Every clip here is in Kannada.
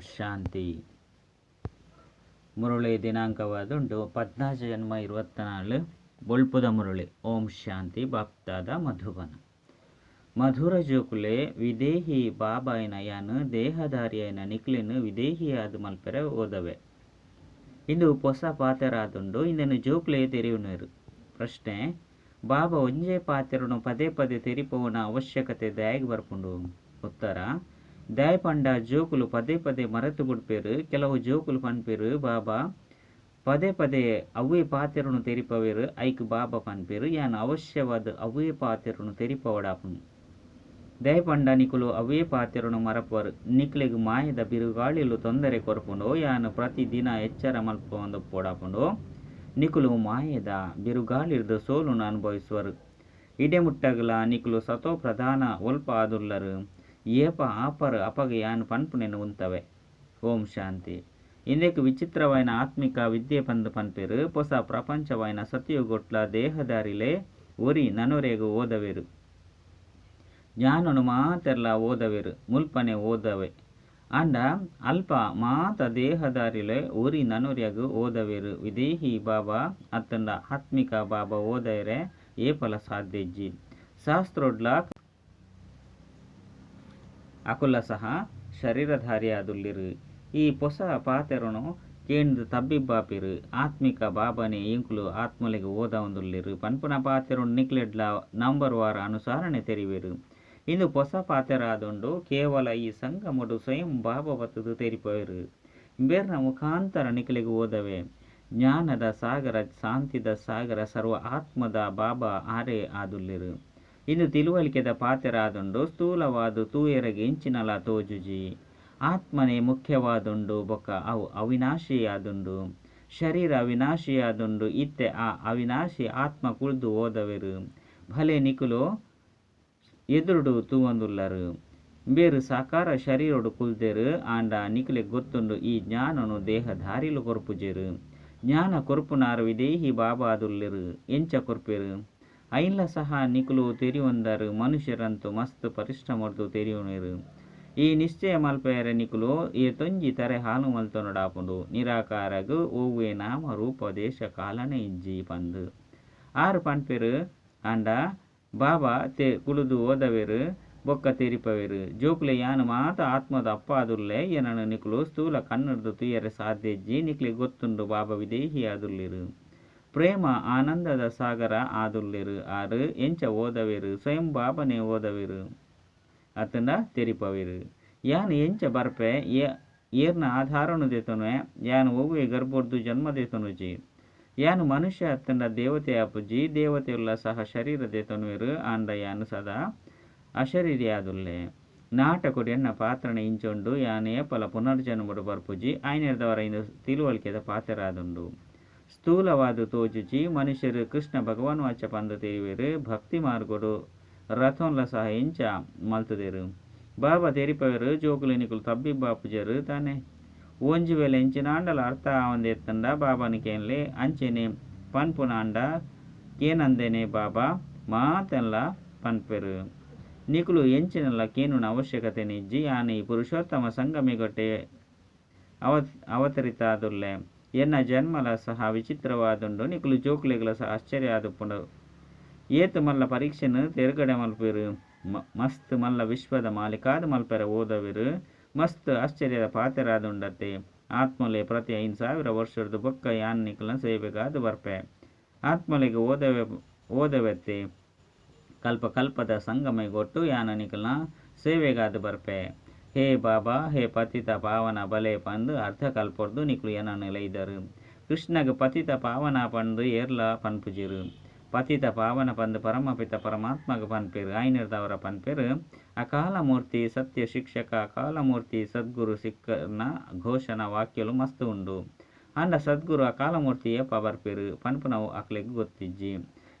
ಶಾಂತಿ. ಮುರುಳಿ ದಿನಾಂಕವಾದುಂಟು ಪದ್ನಾಶ ಜನ್ಮ ಇರುವತ್ತನಾಳು ಬೊಳ್ಪುದ ಮುರುಳಿ, ಓಂ ಶಾಂತಿ ಬಾಪ್ತಾದ ಮಧುಬನ. ಮಧುರ ಜೋಕುಲೆ, ವಿದೇಹಿ ಬಾಬಾಯಿನ ಯಾನು ದೇಹಧಾರಿಯನ ವಿದೇಹಿ ವಿದೇಹಿಯಾದ ಮಲ್ಪೆರೆ ಓದವೆ. ಇಂದು ಹೊಸ ಪಾತ್ರರಾದುಂಡು, ಇಂದನು ಜೋಕುಲೆ ತೆರೆಯುನರು. ಪ್ರಶ್ನೆ, ಬಾಬಾ ಒಂಜೆ ಪಾತ್ರನು ಪದೇ ಪದೇ ತೆರಿಪೋವನ ಅವಶ್ಯಕತೆ ದಯಾಗಿ ಬರ್ಪುಂಡು? ಉತ್ತರ ದಯ ಪಂಡ ಜೋಕುಲು ಪದೇ ಪದೇ ಮರೆತು ಬಿಡ್ಪೇರು ಕೆಲವು ಜೋಕುಲು ಪನ್ಪೇರು ಬಾಬಾ ಪದೇ ಪದೇ ಅವೇ ಪಾತೆರನು ತೆರಿಪವೇರು ಐಕ್ ಬಾಬಾ ಪನ್ಪೇರು ಯಾನ್ ಅವಶ್ಯವಾದ ಅವೇ ಪಾತೆರನು ತೆರಿಪವಡಾಪುನು ದಯಪಂಡ ನಿಕುಲು ಅವೇ ಪಾತೆರನು ಮರಪರು ನಿಕ್ಲೆಗ್ ಮಾಯದ ಬಿರುಗಾಳಿಲು ತೊಂದರೆ ಕೊರಪುಂಡು ಯಾನು ಪ್ರತಿದಿನ ಎಚ್ಚರ ಮಲ್ಪೊಂದು ಪೋಡಾಪುಂಡು ನಿಕುಲು ಮಾಯದ ಬಿರುಗಾಳಿರ್ದು ಸೋಲುನು ಅನುಭವಿಸುವರು ಇಡೆಮುಟ್ಟಗಲ ನಿಕುಲು ಸತೋ ಪ್ರಧಾನ ಒಲ್ಪ ಆದುಲ್ಲರು ಏಪ ಆಪರ್ ಅಪಗ ಯಾನ್ ಪನ್ಪುನೆನ್ ಉಂತವೆ ಓಂ ಶಾಂತಿ. ಇಂದೆಕ್ ವಿಚಿತ್ರವಾಯಿನ ಆತ್ಮಿಕ ವಿದ್ಯೆ పంపిరు పొస ಹೊಸ సత్యుగొట్ల దేహదారిలే ದೇಹದಾರಿಲೆ ಒರಿ ನನುರೆಗು ಓದವೆರು. ಜ್ಞಾನನು ಮಾತೆರ್ಲ ಓದವೆರು, ಮುಲ್ಪನೆ ಓದವೆ. ಅಂಡ ಅಲ್ಪ ಮಾತ ದೇಹದಾರಿಲೆ ಒರಿ ನನುರ್ಯಗು ಓದವೆರು. ವಿದೇಹಿ ಬಾಬಾ ಅತ್ತಂಡ ಆತ್ಮಿಕ ಬಾಬಾ ಓದೆರೆ ಏಪಲ ಸಾಧ್ಯಜ್ಜಿ. ಶಾಸ್ತ್ರೋಡ್ಲ ಅಕುಲ ಸಹ ಶರೀರಧಾರಿಯಾದುಲ್ಲಿರು. ಈ ಪೊಸ ಪಾತೆರನು ಕೇಂದ್ರ ತಬ್ಬಿಬ್ಬಾಪಿರು. ಆತ್ಮಿಕ ಬಾಬನೆ ಇಂಕುಲು ಆತ್ಮಲಿಗೆ ಓದ ಒಂದುಲ್ಲಿರು ಪನ್ಪುನ ಪಾತೆರನು ನಿಕ್ಲೆಡ್ಲ ನಂಬರ್ ವಾರ ಅನುಸಾರಣೆ ತೆರಿವಿರು. ಇಂದು ಹೊಸ ಪಾತೆರಾದುಂಡು ಕೇವಲ ಈ ಸಂಗಮಡು ಸ್ವಯಂ ಬಾಬತ್ತದು ಬತ್ತದು ತೆರಿಪೋಯರು. ಬೇರ್ನ ಮುಖಾಂತರ ನಿಕ್ಲೆಗೆ ಓದವೆ. ಜ್ಞಾನದ ಸಾಗರ, ಶಾಂತಿದ ಸಾಗರ, ಸರ್ವ ಆತ್ಮದ ಬಾಬಾ ಆರೆ ಆದುಲ್ಲಿರು. ಇಂದು ತಿಳುವಳಿಕೆದ ಪಾತೆರಾದುಂಡು ಸ್ಥೂಲವಾದು ತೂಯೆರಗೆ ಇಂಚಿನಲ ತೋಜುಜಿ. ಆತ್ಮನೇ ಮುಖ್ಯವಾದುಂಡು ಬೊಕ್ಕ ಅವು ಅವಿನಾಶಿಯಾದುಂಡು. ಶರೀರ ಅವಿನಾಶಿಯಾದುಂಡು, ಇತ್ತೆ ಆ ಅವಿನಾಶಿ ಆತ್ಮ ಕುಳಿದು ಓದವೆರು ಭಲೆ ನಿಕುಲು ಎದುರುಡು ತೂವಂದುಲ್ಲರು ಬೇರು ಸಾಕಾರ ಶರೀರಡು ಕುಲ್ದೆರು ಆಂಡ ನಿಕುಲೆ ಗೊತ್ತುಂಡು ಈ ಜ್ಞಾನನು ದೇಹ ದಾರಿಲು ಕೊರ್ಪುಜೆರು. ಜ್ಞಾನ ಕೊರ್ಪುನಾರು ವಿದೇಹಿ ಬಾಬಾದುಲ್ಲೆರು, ಎಂಚ ಕೊರ್ಪೆರು. ಐನ್ಲ ಸಹ ನಿಕುಲು ತೆರಿವಂದರು ಮನುಷ್ಯರಂತೂ ಮಸ್ತ್ ಪರಿಶ್ರಮರ್ದು ತೆರಿಯುನೆರು. ಈ ನಿಶ್ಚಯ ಮಲ್ಪೆಯರ ನಿಕುಲು, ಈ ತೊಂಜಿ ತರೆ ಹಾಲು ಮಲ್ತೊನಡಾಪುಂಡು ನಿರಾಕಾರಗು ಓವೆ ನಾಮ ರೂಪ ದೇಶ ಕಾಲನೆ ಇಜ್ಜಿ ಪಂದು. ಆರು ಪಂಪೆರು ಅಂಡ ಬಾಬಾ ತೆ ಕುಳಿದು ಓದವೆರು, ಬೊಕ್ಕ ತೆರಿಪವೆರು. ಜೋಕುಲೆ ಯಾನು ಮಾತ ಆತ್ಮದ ಅಪ್ಪಾದುಲ್ಲೆ ಏನನು ನಿಕುಲು ಸ್ಥೂಲ ಕನ್ನಡದ ತುಯ್ಯರೆ ಸಾಧ್ಯಜ್ಜಿ ನಿಕ್ಲೆ ಗೊತ್ತುಂಡು ಬಾಬಾ ವಿದೇಹಿ ಆದುಲ್ಲಿರು ಪ್ರೇಮ ಆನಂದದ ಸಾಗರ ಆದುಲ್ಲಿರು ಆರು ಎಂಚ ಓದವಿರು, ಸ್ವಯಂ ಬಾಬನೆ ಓದವಿರು ಅತನ ತೆರಿಪವಿರು. ಯಾನು ಎಂಚ ಬರ್ಪೆ ಏರ್ನ ಆಧಾರನು ದೇತನು ಯಾನು ಒವ್ವೆ ಗರ್ಭರ್ದು ಜನ್ಮ ದೇತನುಜಿ ಯಾನು ಮನುಷ್ಯ ಅತ್ತಂಡ ದೇವತೆ ಅಪ್ಪುಜಿ ದೇವತೆಯುಳ್ಳ ಸಹ ಶರೀರ ದೇತನುವೆರು, ಆಂಡ ಯಾನು ಸದಾ ಅಶರೀರಿ ಆದುಲ್ಲೆ. ನಾಟಕುಡು ಎನ್ನ ಪಾತ್ರನ ಇಂಚೊಂಡು, ಯಾನೇ ಏಪಲ ಪುನರ್ಜನ್ಮಡು ಬರ್ಪುಜಿ ಆಯ್ನೆರ್ದವರ ಇಂದು ತಿಳುವಳಿಕೆದ ಪಾತ್ರರಾದುಂಡು ಸ್ಥೂಲವಾದ ತೋಜುಜಿ ಮನುಷ್ಯರು ಕೃಷ್ಣ ಭಗವಾನ್ ವಾಚ ಪಂದ ಭಕ್ತಿ ಮಾರ್ಗಡು ರಥೋನ್ಲ ಸಹ ಇಂಚ ಮಲ್ತದೇರು. ಬಾಬಾ ತೆರಿಪವೆರು ಜೋಕುಲಿನಿಕುಲು ತಬ್ಬಿಬ್ಬಾಪುಜರು ತಾನೆ. ಒಂಜಿ ವೇಳೆ ಅರ್ಥ ಆವಂದೆ ಎತ್ತಂಡ ಬಾಬಾನಿಕೇನ್ಲೆ ಅಂಚೆನೆ ಪನ್ಪುನಾಂಡ ಕೇನಂದೆನೆ ಬಾಬಾ ಮಾತೆಲ್ಲ ಪನ್ಪೆರು. ನಿಕುಲು ಎಂಚಿನಲ್ಲ ಕೇನುನ ಅವಶ್ಯಕತೆ ನಿಜ್ಜಿ, ಆನೆ ಪುರುಷೋತ್ತಮ ಸಂಗಮಿಗೊಟ್ಟೆ ಅವ ಅವತರಿತಾದುಲ್ಲೆ. ಎನ್ನ ಜನ್ಮಲ ಸಹ ವಿಚಿತ್ರವಾದುಂಡು, ನಿಕುಲು ಜೋಕ್ಲೆಗಳ ಸಹ ಆಶ್ಚರ್ಯ ಆದುಪುಂಡು ಏತು ಮಲ್ಲ ಪರೀಕ್ಷೆನು ತೆರುಗಡೆ ಮಲ್ಪಿರು ಮಸ್ತ್ ಮಲ್ಲ ವಿಶ್ವದ ಮಾಲಿಕಾದ ಮಲ್ಪರ ಓದವಿರು, ಮಸ್ತ್ ಆಶ್ಚರ್ಯದ ಪಾತ್ರರಾದುಂಡತೆ ಆತ್ಮಲೆ ಪ್ರತಿ ಐದು ಸಾವಿರ ವರ್ಷದ ಬೊಕ್ಕ ಯಾನ್ ನಿಕಲ್ನ ಸೇವೆಗಾದ ಬರ್ಪೆ. ಆತ್ಮಲೆಗೆ ಓದವೆ, ಓದವೆತ್ತೆ. ಕಲ್ಪ ಕಲ್ಪದ ಸಂಗಮೆಗೊಟ್ಟು ಯಾನ ನಿಕಲ್ನ ಸೇವೆಗಾದ ಬರ್ಪೆ. ಹೇ ಬಾಬಾ, ಹೇ ಪತಿತ ಪಾವನ ಬಲೆ ಪಂದು ಅರ್ಧ ಕಲ್ಪೊರ್ದು ನಿಕುಲು ಎನ ನೆಲೆಯಿದರು ಕೃಷ್ಣಗ ಪತಿತ ಪಾವನ ಪಂದು ಏರ್ಲ ಪನ್ಪುಜಿರು. ಪತಿತ ಪಾವನ ಪಂದು ಪರಮಪಿತ ಪರಮಾತ್ಮಗ ಪನ್ಪೇರು. ಆಯ್ನಿರ್ದವರ ಪನ್ಪೇರು. ಅಕಾಲಮೂರ್ತಿ ಸತ್ಯ ಶಿಕ್ಷಕ ಅಕಾಲಮೂರ್ತಿ ಸದ್ಗುರು ಸಿಕ್ಕನ ಘೋಷಣ ವಾಕ್ಯಲು ಮಸ್ತ್ ಉಂಡು. ಅಂಡ ಸದ್ಗುರು ಅಕಾಲಮೂರ್ತಿ ಏಪ ಬರ್ಪೇರು. ಪನ್ಪುನವು ಅಕ್ಲೆಗ್ ಗೊತ್ತಿಜ್ಜಿ.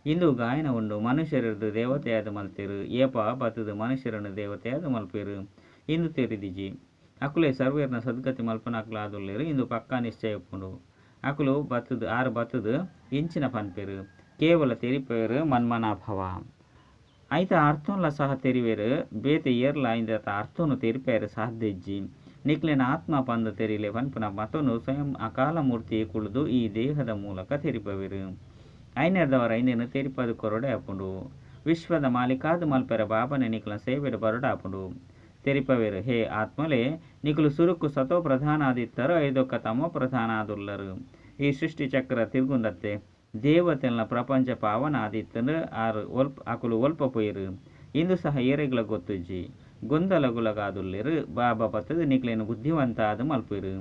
ಇಂದು ಗಾಯನ ಉಂಡು. ಮನುಷ್ಯರದು ದೇವತೆಯಾದ ಮಲ್ತೇರು. ಏಪ ಬತ್ತದು ಮನುಷ್ಯರನ್ನು ದೇವತೆಯಾದ ಮಲ್ಪೇರು. ಇಂದು ತೆರಿದಿಜಿ. ಅಕುಲೆ ಸರ್ವೇರ್ನ ಸದ್ಗತಿ ಮಲ್ಪನಾಕ್ಲಾದುಲ್ಲೇರು, ಇಂದು ಪಕ್ಕಾ ನಿಶ್ಚಯ ಉಪ್ಪುಂಡು ಅಕುಲು ಬತ್ತದು, ಆರು ಬತ್ತದು, ಇಂಚಿನ ಪನ್ಪೇರು. ಕೇವಲ ತೆರಿಪೇರು ಮನ್ಮನಾಭವ ಐತ ಅರ್ಥನ್ಲ ಸಹ ತೆರಿವೆರು, ಬೇತೆ ಏರ್ಲ ಐಂದತ ಅರ್ಥನು ತೆರಿಪೇರು ಸಾಧ್ಯಜ್ಜಿ. ನಿಕ್ಲೆನ ಆತ್ಮ ಪಂದ ತೆರಿಲೆ ಪನ್ಪುನ ಮತನು ಸ್ವಯಂ ಅಕಾಲ ಮೂರ್ತಿ ಕುಳಿದು ಈ ದೇಹದ ಮೂಲಕ ತೆರಿಪವಿರು. ಐನರ್ದವರ ಐನೇನು ತೆರಿಪದು ಕೊರಡೆ ಅಪ್ಪುಂಡು ವಿಶ್ವದ ಮಾಲಿಕಾದು ಮಲ್ಪೆರ ಬಾಬನೆ ನಿಕ್ಲ ಸೇವೆಡು ಬರಡ ತೆರಿಪವೇರು. ಹೇ ಆತ್ಮಲೆ, ನಿಕುಲು ಸುರುಕು ಸತೋ ಪ್ರಧಾನ ಆದಿತ್ತರು ಐದೊಕ್ಕ ತಮೋ ಪ್ರಧಾನ ಆದುಲ್ಲರು ಈ ಸೃಷ್ಟಿ ಚಕ್ರ ತಿರುಗುಂದತ್ತೆ, ದೇವತೆಲ್ನ ಪ್ರಪಂಚ ಪಾವನ ಆದಿತ್ತನು ಆರು ಒಲ್ಪ, ಅಕುಲು ಒಲ್ಪ ಪೊಯ್ರು. ಇಂದು ಸಹ ಏರೆಗಳ ಗೊತ್ತುಜ್ಜಿ ಗೊಂದಲಗುಲಗಾದುಲ್ಲಿರು ಬಾಬಾ ಪತ್ತದ ನಿಕ್ಲೇನು ಬುದ್ಧಿವಂತ ಆದ ಮಲ್ಪಿರು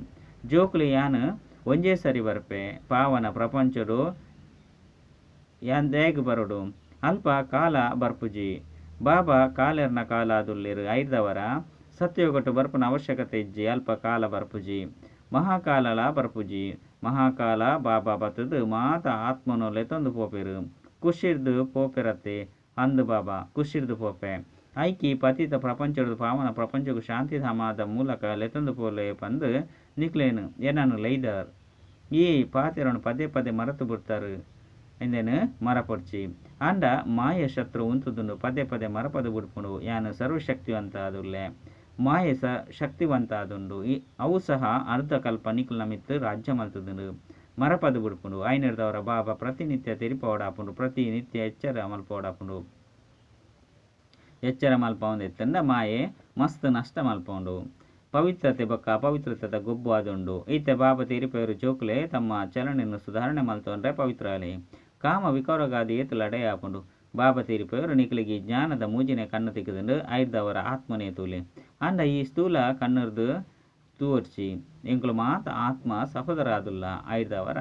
ಜೋಕುಲು ಯಾನು, ಒಂಜೇ ಸರಿ ಬರ್ಪೆ, ಪಾವನ ಪ್ರಪಂಚಡು, ಯಾನ್ ದೇಗ್ ಬರಡು, ಅಲ್ಪ ಕಾಲ ಬರ್ಪುಜಿ. ಬಾಬಾ ಕಾಲೆರ್ನ ಕಾಲ ಆದುಲ್ಲಿರು ಐದವರ. ಸತ್ಯಗೊಟ್ಟು ಬರ್ಪನ ಅವಶ್ಯಕತೆ ಇಜ್ಜಿ, ಅಲ್ಪ ಕಾಲ ಬರ್ಪುಜಿ. ಮಹಾಕಾಲಲ ಬರ್ಪುಜಿ. ಮಹಾಕಾಲ ಬಾಬಾ ಬತ್ತದು ಮಾತ ಆತ್ಮನು ಲೆತೊಂದು ಪೋಪೆರು. ಕುಶಿರ್ದು ಪೋಪೆರತ್ತೆ ಅಂದು ಬಾಬಾ, ಕುಶಿರ್ದು ಪೋಪೆ. ಐಕಿ ಪತಿತ ಪ್ರಪಂಚದ ಪಾವನ ಪ್ರಪಂಚಕ್ಕೂ ಶಾಂತಿಧಾಮದ ಮೂಲಕ ಲೆತೊಂದು ಪೋಲೆ ಪಂದು ನಿಕ್ಲೇನು ಏನನ್ನು ಲೈದರ್. ಈ ಪಾತಿರನ್ನು ಪದೇ ಪದೇ ಮರೆತು ಬಿಡ್ತಾರೆ. ಎಂದೇನು? ಮರಪೊಡ್ಚಿ ಆಂಡ ಮಾಯ ಶತ್ರು ಉಂತುದುಂಡು ಪದೇ ಪದೇ ಮರಪದ ಬಿಡ್ಕೊಂಡು ಯಾನು ಸರ್ವಶಕ್ತಿವಂತ ಅದುಲ್ಲೆ ಮಾಯೆ ಸ ಶಕ್ತಿವಂತ ಆದುಂಡು ಈ ಅವು ಸಹ ಅರ್ಧ ಕಲ್ಪ ನಿಖಲ್ ನಮಿತ್ತು ರಾಜ್ಯ ಮಲ್ತುದುಂಡು. ಮರಪದ ಬಿಡ್ಕೊಂಡು ಐನರ್ದವರ ಬಾಬಾ ಪ್ರತಿನಿತ್ಯ ತೆರಿಪೋಡಾಪುಂಡು. ಪ್ರತಿನಿತ್ಯ ಎಚ್ಚರ ಮಲ್ಪೋಡಾಪುಂಡು. ಎಚ್ಚರ ಮಲ್ಪ ಒಂದೆತ್ತಂಡ ಮಾಯೆ ಮಸ್ತ್ ನಷ್ಟ ಮಲ್ಪುಂಡು. ಪವಿತ್ರತೆ ಬೊಕ್ಕ ಅಪವಿತ್ರತೆದ ಗೊಬ್ಬು ಆದುಂಡು. ಈತ ಬಾಬಾ ತೆರಿಪೇರು ಜೋಕುಲೆ ತಮ್ಮ ಚಲನೆಯನ್ನು ಸುಧಾರಣೆ ಮಲ್ತೊಂಡ್ರೆ ಪವಿತ್ರಾಲೆ ಕಾಮ ವಿಕಾರಗಾದಿ ಏತು ಲಡೆ ಆಪುಂಡು ಬಾಬಾ ತೀರಿಪೇರು ನಿಕ್ಲಿಗೆ ಜ್ಞಾನದ ಮೂಜಿನ ಕಣ್ಣು ತಿಕ್ಕದಂಡು ಐದವರ ಆತ್ಮನೇ ತೂಲೆ. ಅಂಡ ಈ ಸ್ಥೂಲ ಕಣ್ಣರ್ದು ತೂರ್ಚಿ. ಎಂಕುಲು ಮಾತ ಆತ್ಮ ಸಹೋದರಾದುಲ್ಲ, ಐದವರ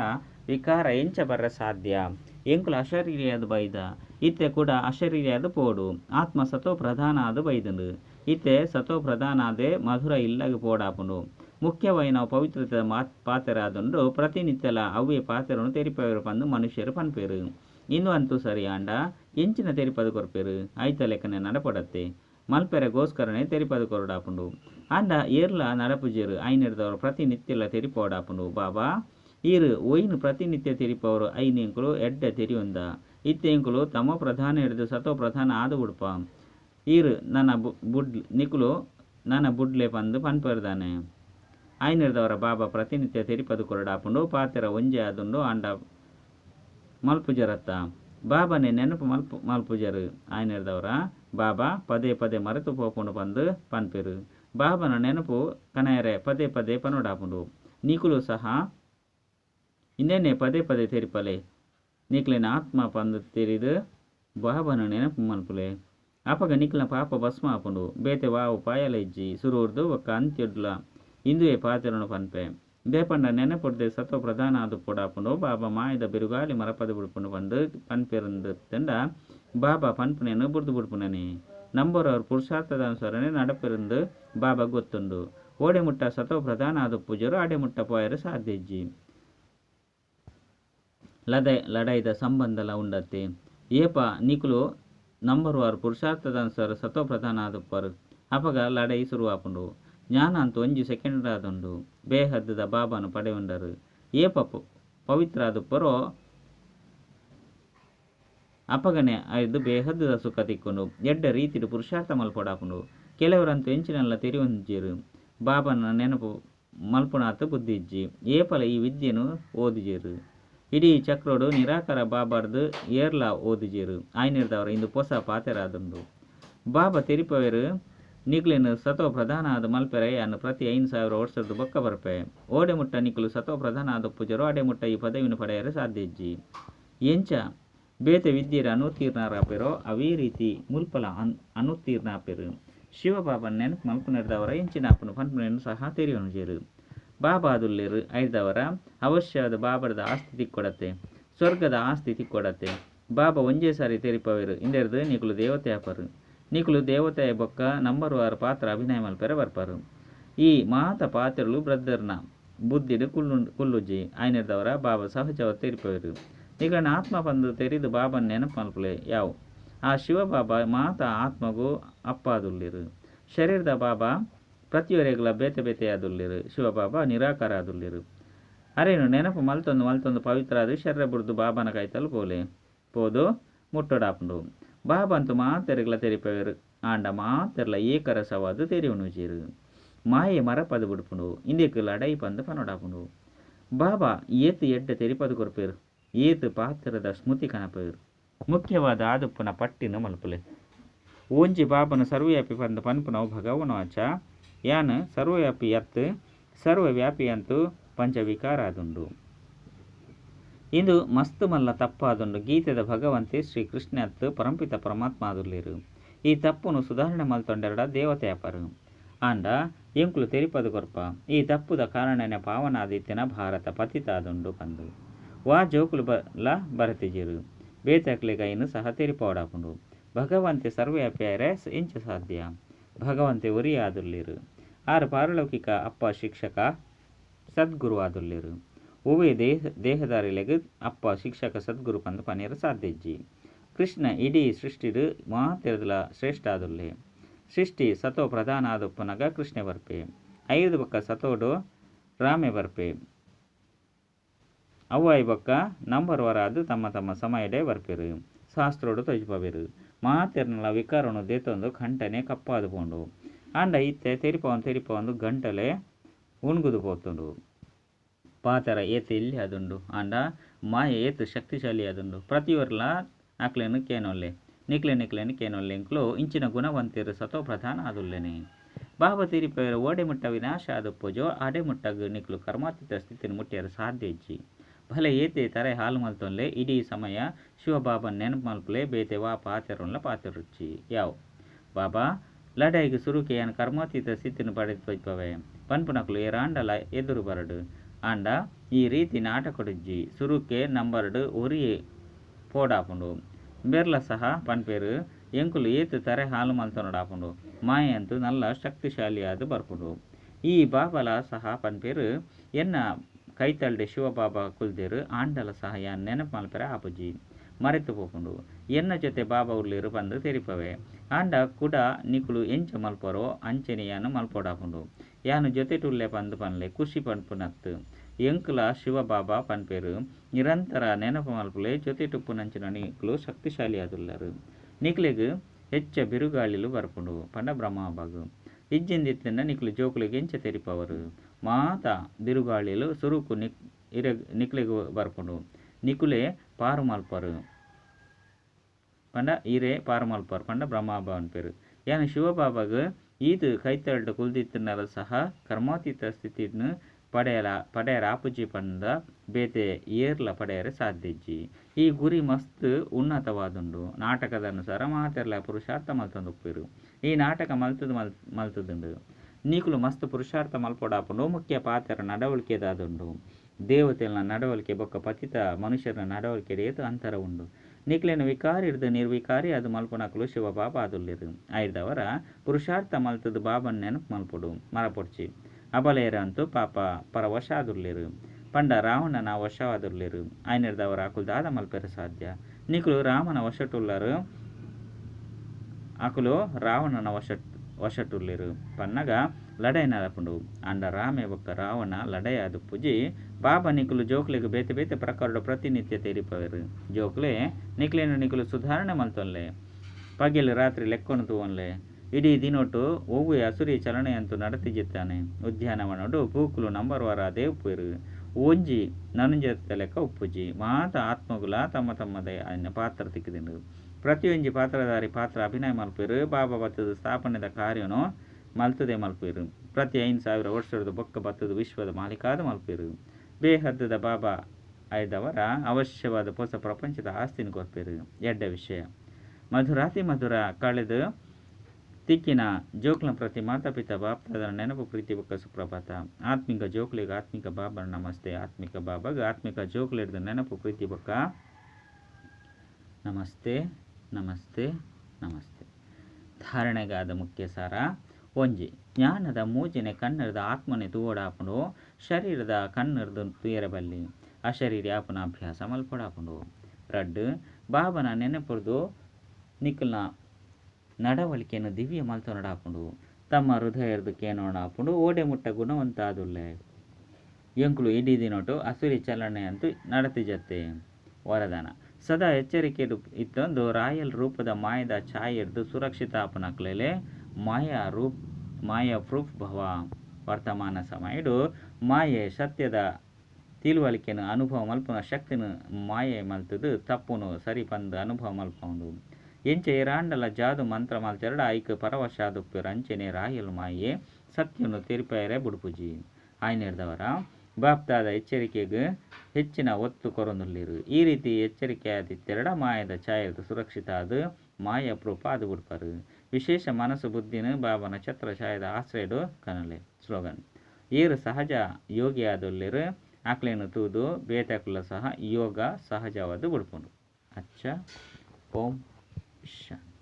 ವಿಕಾರ ಎಂಚ ಬರ್ರ ಸಾಧ್ಯ. ಎಂಕುಲು ಅಶರೀರಿಯಾದ ಬೈದ, ಇತ್ತೆ ಕೂಡ ಅಶರೀರಿಯಾದ ಪೋಡು. ಆತ್ಮ ಸತೋ ಪ್ರಧಾನ ಆದ ಬೈದಂಡು. ಇತ್ತೆ ಸತೋ ಪ್ರಧಾನ ಆದೆ ಮಧುರ ಇಲ್ಲಗೆ ಪೋಡಾಪುಂಡು. ಮುಖ್ಯವೈನ ಪವಿತ್ರತೆ ಮಾತ್ ಪಾತೆರಾದುಂಡು ಪ್ರತಿನಿತ್ಯಲ ಅವ್ಯ ಪಾತೆರನು ತೆರಿಪೇರು ಪಂದು ಮನುಷ್ಯರು ಪನ್ಪೇರು. ಇನ್ನು ಅಂತೂ ಸರಿ ಆಂಡ, ಎಂಚಿನ ತೆರಿಪದ ಕೊರ್ಪೇರು ಐತ ಲೆಕ್ಕನೆ ನಡಪಡತ್ತೆ. ಮಲ್ಪೆರೆ ಗೋಸ್ಕರನೆ ತೆರಿಪದು ಕೊರಡಾಪುಂಡು. ಆಂಡ, ಏರ್ಲ ನಡಪುಜೇರು, ಐನಿರ್ದವರು ಪ್ರತಿನಿತ್ಯಲ ತೆರಿಪೋಡಾಪುಂಡು. ಬಾಬಾ, ಈರು ಒಯ್ನು ಪ್ರತಿನಿತ್ಯ ತೆರಿಪವರು ಐನೆಂಕುಲು ಎಡ್ಡ ತೆರಿಯೊಂದ. ಇತ್ತೆಂಕುಲು ತಮ್ಮ ಪ್ರಧಾನ ಹಿಡಿದು ಸತೋ ಪ್ರಧಾನ ಆದು ಉಡುಪ ಈರು, ನನ್ನ ಬುಡ್ ನಿಕುಲು ನನ್ನ ಬುಡ್ಲೆ ಪಂದು ಪನ್ಪರ್ದಾನೆ. ಐನಿರ್ದವರ ಬಾಬಾ ಪ್ರತಿನಿತ್ಯ ತೆರಿಪದು ಕೊರಡಾಪುಂಡು ಪಾತೆರ ಒಂಜೆ ಆದುಂಡು ಆಂಡ ಮಲ್ಪುಜರತ್ತ. ಬಾಬನೆ ನೆನಪು ಮಲ್ಪು, ಮಲ್ಪುಜರು, ಆಯ್ನಿರ್ದವರ ಬಾಬಾ ಪದೇ ಪದೇ ಮರೆತು ಪೋಪುಂಡು ಬಂದು ಪನ್ಪೆರು. ಬಾಬನ ನೆನಪು ಕನಯರೆ ಪದೇ ಪದೇ ಪನೋಡಾಪುಂಡು ನೀಕುಲು ಸಹ, ಇನ್ನೇನೆ ಪದೇ ಪದೇ ತೆರಿಪಲೆ. ನೀಕ್ಲಿನ ಆತ್ಮ ಪಂದು ತೆರಿದು ಬಾಬನ ನೆನಪು ಮಲ್ಪುಲೆ. ಅಪಗ ನಿಕ್ಲಿನ ಪಾಪ ಭಸ್ಮ ಆಪುಂಡು ಬೇತೆ ವಾವು ಪಾಯಲ ಇಜ್ಜಿ, ಸುರೂರ್ದು ಒಕ್ಕ ಅಂತ್ಯಡ್ಲ. ಇಂದುವೆ ಪಾತೆರನು ಪನ್ಪೆ. ಬೇಪಂಡ ನೆನಪುಡ್ದೆ ಸತ್ವ ಪ್ರಧಾನ ಆದು ಪುಡಾಪುಂಡು ಬಾಬಾ ಮಾಯದ ಬಿರುಗಾಲಿ ಮರಪದ ಬಿಡ್ಪುಂಡು ಬಂದು ಪನ್ಪೆರಂದು ತಂಡ ಬಾಬಾ ಪನ್ಪುನೆಯನ್ನು ಬುಡ್ದು ಬಿಡ್ಪುನನೆ ನಂಬರವ್ರ ಪುರುಷಾರ್ಥದ ಅನುಸಾರನೆ ನಡಪಿರಂದು ಬಾಬಾ ಗೊತ್ತುಂಡು. ಓಡೆ ಮುಟ್ಟ ಸತೋ ಪ್ರಧಾನ ಆದ ಪೂಜರು ಆಡೆ ಮುಟ್ಟ ಪೋಯರು ಸಾಧ್ಯಜ್ಜಿ ಲಡೈ ಲಡೈದ ಸಂಬಂಧಲ ಉಂಡತ್ತೆ. ಏಪ, ನಿಕುಲು ನಂಬರ್ ವಾರು ಪುರುಷಾರ್ಥದ ಅನುಸಾರ ಸತೋ ಪ್ರಧಾನ ಆದುಪ್ಪರು ಅಪಗ ಲಡೈ ಶುರುವಾಪುಂಡು ಜ್ಞಾನ ಅಂತ ಒಂಜಿ ಸೆಕೆಂಡ್ ಆದುಂಡು ಬೇಹದ್ದದ ಬಾಬಾನು ಪಡೆಯುಂಡರು. ಪವಿತ್ರ ಆದುಪ್ಪರೋ ಅಪಗಣೆ ಆಯ್ದು ಬೇಹದ್ದದ ಸುಖ ತಿಕ್ಕೊಂಡು, ಎಡ್ಡ ರೀತಿಡು ಪುರುಷಾರ್ಥ ಮಲ್ಪಡಾಪುಂಡು ಕೆಲವರಂತೂ ಎಂಚಿನಲ್ಲ ತೆರಿವಂಜಿರು. ಬಾಬನ ನೆನಪು ಮಲ್ಪುನಾಥ ಬುದ್ಧಿಜ್ಜಿ. ಏಪಲ ಈ ವಿದ್ಯೆನು ಓದಿಜೇರು. ಇಡೀ ಚಕ್ರೋಡು ನಿರಾಕಾರ ಬಾಬಾರ್ದು ಏರ್ಲ ಓದಿಜೇರು. ಆಯ್ನಿರ್ದವರ ಇಂದು ಹೊಸ ಪಾತೆರಾದುಂಡು ಬಾಬಾ ತೆರಿಪವೇರು ನಿಕ್ಲಿನ ಸತೋ ಪ್ರಧಾನ ಆದ ಮಲ್ಪೆರೆ ಅನ್ನು ಪ್ರತಿ ಐದು ಸಾವಿರ ವರ್ಷದ ಬೊಕ್ಕ ಬರ್ಪೆ. ಓಡೆ ಮುಟ್ಟ ನಿಕ್ಲು ಸತೋ ಪ್ರಧಾನ ಆದ ಪುಜರು ಆಡೆ ಮುಟ್ಟ ಈ ಪದವಿನ ಪಡೆಯರು ಸಾಧ್ಯಜ್ಜಿ. ಎಂಚ, ಬೇತೆ ವಿದ್ಯೆರ ಅನುತ್ತೀರ್ಣರಾಪೆರೋ ಅವೇ ರೀತಿ ಮುಲ್ಪಲ ಅನ್, ಅನುತ್ತೀರ್ಣಾಪೆರು. ಶಿವಬಾಬನ ನೆನಪು ಮಲ್ಪುನಿರ್ದವರ ಎಂಚಿನಾಪನು ಪನ್ಪುನನ್ನು ಸಹ ತೆರೆಯೊಣಜೇರು ಬಾಬಾದುಲ್ಲೇರು ಐದವರ, ಅವಶ್ಯವಾದ ಬಾಬರದ ಆಸ್ತಿ ಕೊಡತೆ ಸ್ವರ್ಗದ ಆಸ್ತಿ ಕೊಡತೆ ಬಾಬಾ ಒಂಜೇ ಸಾರಿ ತೆರಿಪವರು, ಇಂದೆರ್ದು ನಿಕುಲು ದೇವತೆ ಆಪರು ದೇವತೆಯ ಬೊಕ್ಕ ನಂಬರ್ ವಾರ ಪಾತ್ರ ಮಲ್ಪೆರ ಬರ್ಪರು ಈ ಮಾತ ಪಾತ್ರಗಳು ಬ್ರದರ್ನ ಬುದ್ಧಿಡ್ ಕುಲ್ಲು, ಕುಲ್ಲುಜ್ಜಿ ಐನರ್ದವರ ಬಾಬಾ ಸಹಜವ ತೆರಿಪವೆರು. ನಿಗಳನ್ನ ಆತ್ಮ ಬಂದು ತೆರೆದು ಬಾಬನ ನೆನಪು ಮಲ್ಪಲೆ, ಯಾವ್? ಆ ಶಿವಬಾಬಾ ಮಾತ ಆತ್ಮಗೂ ಅಪ್ಪಾದುಲ್ಲಿರು ಶರೀರದ ಬಾಬಾ ಪ್ರತಿಯೊರೆಗಳ ಬೇತೆ ಬೇತೆಯಾದುಲ್ಲಿರು ಶಿವಬಾಬಾ ನಿರಾಕಾರ ಆದುಲ್ಲಿರು ಅರೇನು ನೆನಪು ಮಲ್ತೊಂದು ಮಲ್ತೊಂದು ಪವಿತ್ರ ಆದು ಶರೀರ ಬುಡ್ದು ಬಾಬನ ಕೈತಲು ಪೋಲೆ ಪೋದು ಮುಟ್ಟೊಡಾಪುಂಡು. ಬಾಬಂತು ಮಾತೆರೆಗಳ ತೆರಿಪವೆರು ಆಂಡ ಮಾತೆರ್ಲ ಏಕರಸವಾದು ತೆರಿಯುಣುಜಿರು ಮಾಯೆ ಮರಪದು ಬಿಡ್ಪುಂಡು ಇಂದಿಕ್ ಲಡೈ ಪಂದು ಪನೊಡಾಪುಂಡು. ಬಾಬಾ, ಏತು ಎಡ್ಡ ತೆರಿಪದು ಕೊರ್ಪೇರು, ಏತು ಪಾತ್ರದ ಸ್ಮೃತಿ ಕನಪೇರು. ಮುಖ್ಯವಾದ ಆದುಪ್ಪನ ಪಟ್ಟಿನ ಮಲ್ಪುಲೆ ಓಂಜಿ ಬಾಬನ ಸರ್ವವ್ಯಾಪಿ ಪಂದ ಭಗವನ ಆಚ. ಯಾನ್ ಸರ್ವವ್ಯಾಪಿ ಎತ್ತು ಸರ್ವವ್ಯಾಪಿ ಅಂತೂ ಪಂಚವಿಕಾರಾದುಂಡು ಇಂದು ಮಸ್ತ್ ಮಲ್ಲ ತಪ್ಪಾದೊಂದು ಗೀತೆದ ಭಗವಂತೆ ಶ್ರೀ ಕೃಷ್ಣ ಅತ್ ಪರಂಪಿತ ಪರಮಾತ್ಮ ಆದುಲ್ಲೇರು ಈ ತಪ್ಪುನು ಸುಧಾರಣೆ ಮಲ್ತೊಂಡೆರಡ ದೇವತೆ ಅಪರು ಆಂಡ, ಎಂಕುಲು ತೆರಿಪದು ಕೊರ್ಪ. ಈ ತಪ್ಪುದ ಕಾರಣನೆ ಪಾವನಾದಿತ್ಯನ ಭಾರತ ಪತಿತಾದುಂಡು ಪಂದು ವಾ ಜೋಕುಲು ಬಲ ಬರತಿಜಿರು. ಬೇತಕ್ಲೆಗೈನು ಸಹ ತೆರಿಪೋಡಾಪುಂಡು. ಭಗವಂತೆ ಸರ್ವವ್ಯಾಪ್ಯಾರೆ ಇಂಚ ಸಾಧ್ಯ. ಭಗವಂತೆ ಉರಿಯಾದುಲ್ಲಿರು ಆರು ಪಾರಲೌಕಿಕ ಅಪ್ಪ ಶಿಕ್ಷಕ ಸದ್ಗುರು ಒವ್ವೇ ದೇಹ, ದೇಹದಾರಿಲೆಗ್ ಅಪ್ಪ ಶಿಕ್ಷಕ ಸದ್ಗುರು ಪಂದು ಪನೇರ ಸಾಧ್ಯಜ್ಜಿ. ಕೃಷ್ಣ ಇಡೀ ಸೃಷ್ಟಿಡು ಮಾತೆರದಲ ಶ್ರೇಷ್ಠ ಆದುಲ್ಲೆ ಸೃಷ್ಟಿ ಸತೋ ಪ್ರಧಾನ ಆದುಪ್ಪನಗ ಕೃಷ್ಣ ಬರ್ಪೆ. ಐದು ಬಕ್ಕ ಸತೋಡು ರಾಮೆ ಬರ್ಪೆ. ಅವ್ವಾಯಿ ಬಕ್ಕ ನಂಬರ್ ವರ ವರಾದು ತಮ್ಮ ತಮ್ಮ ಸಮಯಡೆ ಬರ್ಪೆರು. ಶಾಸ್ತ್ರೋಡು ತೊಜ್ಪವೆರು. ಮಾತೆರ್ನಲ ವಿಕಾರನು ದೇತೊಂದು ಕಂಟನೆ ಕಪ್ಪಾದು ಪೋಂಡು. ಆಂಡ ಇತ್ತೆ ತೆರಿಪವನ್ ತೆರಿಪವಂದು ಗಂಟಲೆ ಉಣ್ಗುದು ಪೋತುಂಡು ಪಾತರ ಏತು ಇಲ್ಲಿ ಅದುಂಡು ಆಂಡ ಮಾಯ ಏತು ಶಕ್ತಿಶಾಲಿ ಅದುಂಡು ಪ್ರತಿಯೊರ್ಲ ಅಕ್ಲೆನು ಕೇನೊಲ್ಲೆ. ನಿಕ್ಲೆ ನಿಕ್ಲೆನು ಕೇನೊಲ್ಲೆ ಇಂಕ್ಲು ಇಂಚಿನ ಗುಣವಂತಿರು ಸತೋ ಪ್ರಧಾನ ಆದುಲ್ಲೆನೆ. ಬಾಬಾ ತಿರಿಪೇರ ಓಡೆ ಮುಟ್ಟ ವಿನಾಶ ಆದುಪ್ಪುಜೋ ಆಡೆ ಮುಟ್ಟಗ್ ನಿಕ್ಲು ಕರ್ಮಾತೀತ ಸ್ಥಿತಿನ ಮುಟ್ಟಿಯರು ಸಾಧ್ಯ ಇಜ್ಜಿ. ಭಲೆ ಏತೆ ತರೆ ಹಾಲು ಮಲ್ತೊನ್ಲೆ ಇಡೀ ಸಮಯ ಶಿವಬಾಬನ್ ನೆನಪು ಮಲ್ಪಲೆ, ಬೇತೆ ವಾ ಪಾತೆರುನ್ಲ ಪಾತೆರುಚ್ಚಿ. ಯಾವ್? ಬಾಬಾ ಲಡೈಗೆ ಸುರುಕೆಯನ್ ಕರ್ಮಾತೀತ ಸ್ಥಿತಿನ ಪಡೆದು ತೊಯ್ಪವೆ ಪನ್ಪುನಕ್ಲು ಏರಾಂಡಲ ಎದುರು ಬರಡು. ಆಂಡ ಈ ರೀತಿ ನಾಟಕಡುಜ್ಜಿ ಸುರುಕೆ ನಂಬರ್ಡು ಒರಿಯೆ ಪೋಡಾಪುಂಡು. ಬೆರ್ಲ ಸಹ ಪನ್ಪೇರು ಎಂಕುಲು ಏತು ತರೆ ಹಾಲು ಮಲ್ತೊನಡಾಪುಂಡು ಮಾಯೆ ಅಂತೂ ನಲ್ಲ ಶಕ್ತಿಶಾಲಿಯಾದ ಬರ್ಪುಂಡು. ಈ ಬಾಬಲ ಸಹ ಪನ್ಪೇರು ಎನ್ನ ಕೈತಲ್ಡೆ ಶಿವಬಾಬಾ ಕುಲ್ದೇರು ಆಂಡಲ ಸಹ ಯಾನ್ ನೆನಪು ಮಲ್ಪರೆ ಆಪುಜಿ ಮರೆತು ಪೋಪುಂಡು. ಎನ್ನ ಜೊತೆ ಬಾಬಾ ಉರ್ಲಿರು ಬಂದು ತೆರಿಪವೆ. ಆಂಡ ಕುಡ ನಿಕುಲು ಎಂಚ ಮಲ್ಪರೋ ಅಂಚೆನೆ ಯಾನು ಮಲ್ಪೋಡಾಪುಂಡು ಯಾನು ಜೊತೆ ಟುಲ್ಲೆ ಪಂದು ಪನ್ಲೆ ಖುಷಿ ಪನ್ಪುನತ್ತು ಎಂಕುಲ ಶಿವಬಾಬಾ ಪನ್ಪೇರು. ನಿರಂತರ ನೆನಪು ಮಲ್ಪುಲೆ ಜೊತೆ ಟುಪ್ಪು ನಂಚಿನ ನಿಕ್ಲು ಶಕ್ತಿಶಾಲಿ ಆದುಲ್ಲರು. ನಿಕ್ಲೆಗ್ ಹೆಚ್ಚ ಬಿರುಗಾಳಿಲು ಬರ್ಪುಂಡು, ಪಂಡ ಬ್ರಹ್ಮಬಾಗು. ಇಜ್ಜಿಂದಿತ್ತಿನ ನಿಕ್ಲು ಜೋಕುಲಿಗೆ ಎಂಚ ತೆರಿಪವರು. ಮಾತ ಬಿರುಗಾಳಿಲು ಸುರುಕು ನಿಕ್ ಇರ ನಿಕ್ಲೆಗ್ ಬರ್ಪುಂಡು. ನಿಕುಲೆ ಪಾರು ಮಲ್ಪರು. ಇರೆ ಪಾರು ಮಲ್ಪರು ಪಂಡ ಬ್ರಹ್ಮಬಾ ಅನ್ಪೇರು ಏನು ಶಿವಬಾಬಾಗ ಈದು ಕೈತಳ್ಳ ಕುಲ್ದಿತ್ತಿನರ ಸಹ ಕರ್ಮಾತೀತ ಸ್ಥಿತಿಯನ್ನು ಪಡೆಯಲ, ಪಡೆಯರ ಆಪುಜಿ ಪಂಡ ಬೇತೆ ಏರ್ಲ ಪಡೆಯರೆ ಸಾಧ್ಯಜ್ಜಿ. ಈ ಗುರಿ ಮಸ್ತ್ ಉನ್ನತವಾದುಂಡು. ನಾಟಕದ ಅನುಸಾರ ಮಾತೆರ್ಲ ಪುರುಷಾರ್ಥ ಮಲ್ತೊಂದುಪ್ಪೆರು. ಈ ನಾಟಕ ಮಲ್ತದ ಮಲ್, ಮಲ್ತದುಂಡು. ನೀಕುಲು ಮಸ್ತ್ ಪುರುಷಾರ್ಥ ಮಲ್ಪೊಡಾಪುಂಡು. ಮುಖ್ಯ ಪಾತ್ರ ನಡವಳಿಕೆದಾದುಂಡು. ದೇವತೆಲ್ನ ನಡವಳಿಕೆ ಬೊಕ್ಕ ಪತಿತ ಮನುಷ್ಯರ ನಡವಳಿಕೆ ಅಂತರ ಉಂಡು ನಿಕ್ಲೆನ ವಿಕಾರಿ ಹಿಡ್ದು ನಿರ್ವಿಕಾರಿ ಅದು ಮಲ್ಪುನಕುಲು ಶಿವ ಬಾಬಾ ಆದುಲ್ಲೆರು ಆಯ್ದವರ ಪುರುಷಾರ್ಥ ಮಲ್ತದ ಬಾಬನ್ ನೆನಪು ಮಲ್ಪೊಡು, ಮರಪೊಡ್ಚಿ. ಅಬಲೇರ ಅಂತೂ ಪಾಪ ಪರವಶ ಅದುರ್ಲಿರು ಪಂಡ ರಾವಣನ ವಶವಾದುರ್ಲೇರು. ಐನಿರ್ದವರ ಅಕುಲು ದಾದ ಮಲ್ಪೆರ ಸಾಧ್ಯ. ನಿಕುಲು ರಾಮನ ವಶಟುಲ್ಲರು. ಅಕುಲು ರಾವಣನ ವಶ ವಶಟುಲ್ಲೇರು ಪನ್ನಗ ಲಡೈ ನಲಪುಂಡು ಅಂಡ ರಾಮೆ ಬೊಕ್ಕ ರಾವಣ ಲಡೈ ಆದು ಪುಜಿ. ಬಾಬ ನಿಕುಲು ಜೋಕ್ಲೆಗ್ ಬೇತೆ ಬೇತೆ ಪ್ರಕಾರದ ಪ್ರತಿನಿತ್ಯ ತೆರಿಪವೆರು. ಜೋಕ್ಲೆ ನಿಕ್ಲೆನ ನಿಕುಲು ಸುಧಾರಣೆ ಮಲ್ತೊನ್ಲೆ ಪಗೆಲ್ ರಾತ್ರಿ ಲೆಕ್ಕೊಂಡು ತೂವನ್ಲೆ. ಇಡೀ ದಿನೊಟ್ಟು ಒವ್ವೆ ಹಸುರಿ ಚಲನೆಯಂತೂ ನಡತಿಜಿತ್ತಾನೆ ಉದ್ಯಾನವನೊಡು ಪೂಕುಲು ನಂಬರ್ ವಾರ ದೇವ್ಪೇರು ಒಂಜಿ ನನುಂಜತ್ತ ಲೆಕ್ಕ ಉಪ್ಪುಜಿ. ಮಾತ ಆತ್ಮಗುಲ ತಮ್ಮ ತಮ್ಮದೇ ಅನ್ನ ಪಾತ್ರ ತಿಕ್ಕಿದಿಂಡು ಪ್ರತಿಯೊಂಜಿ ಪಾತ್ರಧಾರಿ ಪಾತ್ರ ಅಭಿನಯ ಮಲ್ಪೇರು, ಬಾಬಾ ಬತ್ತದ ಸ್ಥಾಪನೆದ ಕಾರ್ಯನು ಮಲ್ತದೆ ಮಲ್ಪೇರು. ಪ್ರತಿ ಐದು ಸಾವಿರ ವರ್ಷದ ಬೊಕ್ಕ ಬತ್ತದ ವಿಶ್ವದ ಮಾಲೀಕಾದ ಮಲ್ಪೇರು. ಬೇಹದ್ದದ ಬಾಬಾ ಐದವರ ಅವಶ್ಯವಾದ ಹೊಸ ಪ್ರಪಂಚದ ಆಸ್ತಿನ ಕೊರ್ಪೇರು ಎಡ್ಡ ವಿಷಯ. ಮಧುರಾತಿ ಮಧುರ ಕಳೆದು ತಿಕ್ಕಿನ ಜೋಕ್ಲ ಪ್ರತಿ ಮಾತಾಪಿತ ಬಾಪ್ತದ ನೆನಪು ಪ್ರೀತಿ ಬಕ್ಕ ಸುಪ್ರಭಾತ. ಆತ್ಮಿಕ ಜೋಕ್ಲಿಗೆ ಆತ್ಮಿಕ ಬಾಬರ ನಮಸ್ತೆ. ಆತ್ಮಿಕ ಬಾಬಾಗ ಆತ್ಮಿಕ ಜೋಕ್ಲಿಡ್ದ ನೆನಪು ಪ್ರೀತಿ ಬಕ್ಕ ನಮಸ್ತೆ. ನಮಸ್ತೆ ನಮಸ್ತೆ. ಧಾರಣೆಗಾದ ಮುಖ್ಯ ಸಾರ ಒಂಜಿ. ಜ್ಞಾನದ ಮೂಜನೆ ಕನ್ನಡದ ಆತ್ಮನೆ ತೂವಡಾಪುಂಡು, ಶರೀರದ ಕನ್ನಡದ ತುಯರಬಲ್ಲಿ ಅಶರೀರಿ ಆಪುನ ಅಭ್ಯಾಸ ಮಲ್ಪಡಾಪುಂಡು. ರಡ್ಡು, ಬಾಬನ ನೆನಪುರ್ದು ನಿಖಲ್ನ ನಡವಳಿಕೆಯನ್ನು ದಿವ್ಯ ಮಲ್ತೊನಡಾಪುಂಡು. ತಮ್ಮ ಹೃದಯರ್ದು ಕೇನೋಡಾಪುಂಡು ಓಡೆ ಮುಟ್ಟ ಗುಣವಂತ ಆದುಲ್ಲೆ ಎಂಕುಲು ಇಡೀ ದಿನೊಟ್ಟು ಹಸುರಿ ಚಲನೆ ಅಂತೂ ನಡತಿಜತ್ತೆ. ವರದಾನ. ಸದಾ ಎಚ್ಚರಿಕೆ ಇತ್ತೊಂದು ರಾಯಲ್ ರೂಪದ ಮಾಯದ ಛಾಯೆರ್ದು ಸುರಕ್ಷಿತ ಆಪನಕ್ಲೆಲೆ ಮಾಯಾ ರೂಪ್, ಮಾಯ ಪ್ರೂಫ್ ಭವ ವರ್ತಮಾನ ಸಮಯಡು ಮಾಯೆ ಸತ್ಯದ ತಿಳುವಳಿಕೆನು, ಅನುಭವ ಮಲ್ಪುನ ಶಕ್ತಿನು ಮಾಯೆ ಮಲ್ತದು ತಪ್ಪುನು ಸರಿ ಪಂದು ಅನುಭವ ಮಲ್ಪುಂಡು ಎಂಚೆ ಇರಾಂಡಲ ಜಾದು ಮಂತ್ರ ಮಲ್ತೆರಡ ಐಕ್ ಪರವಶ ಅಂಚನೆ ರಾಯಲ್ ಮಾಯೆ ಸತ್ಯನು ತೆರಿಪಯರೆ ಬುಡುಪುಜಿ. ಆಯ್ನೆಡ್ದವರ ಬಾಪ್ತಾದ ಎಚ್ಚರಿಕೆಗೆ ಹೆಚ್ಚಿನ ಒತ್ತು ಕೊರೊಂದುಲ್ಲಿರು ಈ ರೀತಿ ಎಚ್ಚರಿಕೆ ಆದಿತ್ತೆರಡ ಮಾಯದ ಛಾಯದ ಸುರಕ್ಷಿತ ಅದು ಮಾಯ ಪ್ರೂಪ ಅದು ಬಿಡ್ಪರು ವಿಶೇಷ ಮನಸ್ಸು ಬುದ್ಧಿನ ಬಾಬನ ಛತ್ರ ಛಾಯದ ಆಶ್ರಯಡು ಕನಲೆ. ಸ್ಲೋಗನ್. ಏರು ಸಹಜ ಯೋಗಿ ಆದೊಲ್ಲಿರು. ಆಕ್ಲೇನು ತೂದು ಬೇತಾಕುಲ ಸಹ ಯೋಗ ಸಹಜವಾದ ಬಿಡ್ಕೊಂಡು ಅಚ್ಚ. ಓಂ. ಶಾಂತಿ